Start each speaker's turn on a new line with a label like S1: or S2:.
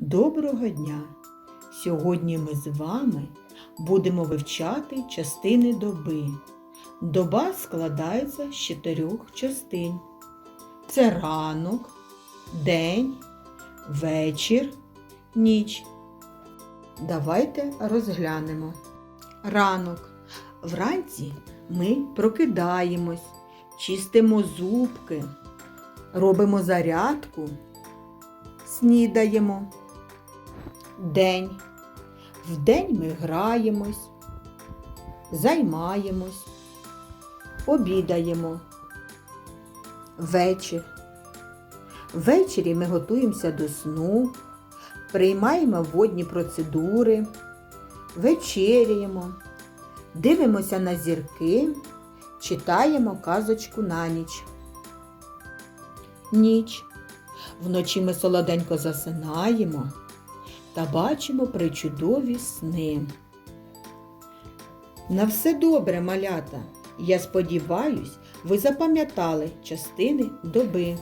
S1: Доброго дня! Сьогодні ми з вами будемо вивчати частини доби. Доба складається з чотирьох частин. Це ранок, день, вечір, ніч. Давайте розглянемо. Ранок. Вранці ми прокидаємось, чистимо зубки, робимо зарядку, снідаємо. День. Вдень ми граємось, займаємось, обідаємо. Вечір. Ввечері ми готуємося до сну, приймаємо водні процедури, вечеряємо, дивимося на зірки, читаємо казочку на ніч. Ніч. Вночі ми солоденько засинаємо та бачимо причудові сни. На все добре, малята. Я сподіваюсь, ви запам'ятали частини доби.